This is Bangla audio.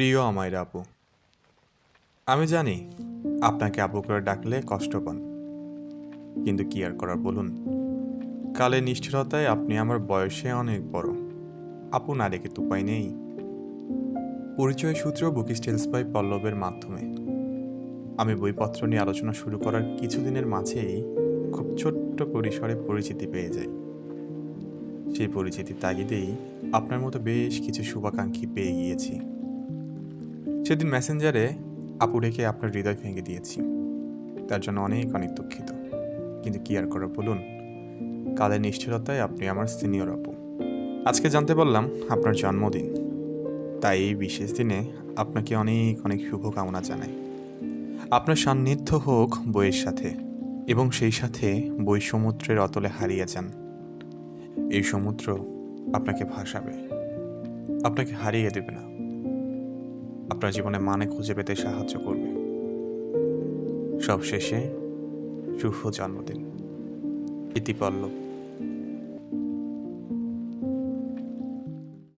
প্রিয় আমায় আপু, আমি জানি আপনাকে আপু করে ডাকলে কষ্ট পান। কিন্তু কি আর করার বলুন? কালে নিষ্ঠুরতায় আপনি আমার বয়সে অনেক বড়। আপু না রেখে তো উপায় নেই। পরিচয় সূত্র বুক স্টেলস বাই পল্লবের মাধ্যমে। আমি বইপত্র নিয়ে আলোচনা শুরু করার কিছুদিনের মাঝেই খুব ছোট্ট পরিসরে পরিচিতি পেয়ে যাই। সেই পরিচিতির তাগিদেই আপনার মতো বেশ কিছু শুভাকাঙ্ক্ষী পেয়ে গিয়েছি। সেদিন মেসেঞ্জারে আপু রেখে আপনার হৃদয় ভেঙে দিয়েছি, তার জন্য অনেক অনেক দুঃখিত। কিন্তু কি আর করা বলুন? কালের নিষ্ঠুরতায় আপনি আমার সিনিয়র আপু। আজকে জানতে পারলাম আপনার জন্মদিন। তাই এই বিশেষ দিনে আপনাকে অনেক অনেক শুভকামনা জানাই। আপনার সান্নিধ্য হোক বইয়ের সাথে এবং সেই সাথে বই সমুদ্রের অতলে হারিয়ে যান। এই সমুদ্র আপনাকে ভাসাবে। আপনাকে হারিয়ে দেবে না। আপনার জীবনে মানে খুঁজে পেতে সাহায্য করবে। সবশেষে শুভ জন্মদিন। ইতি পল্লব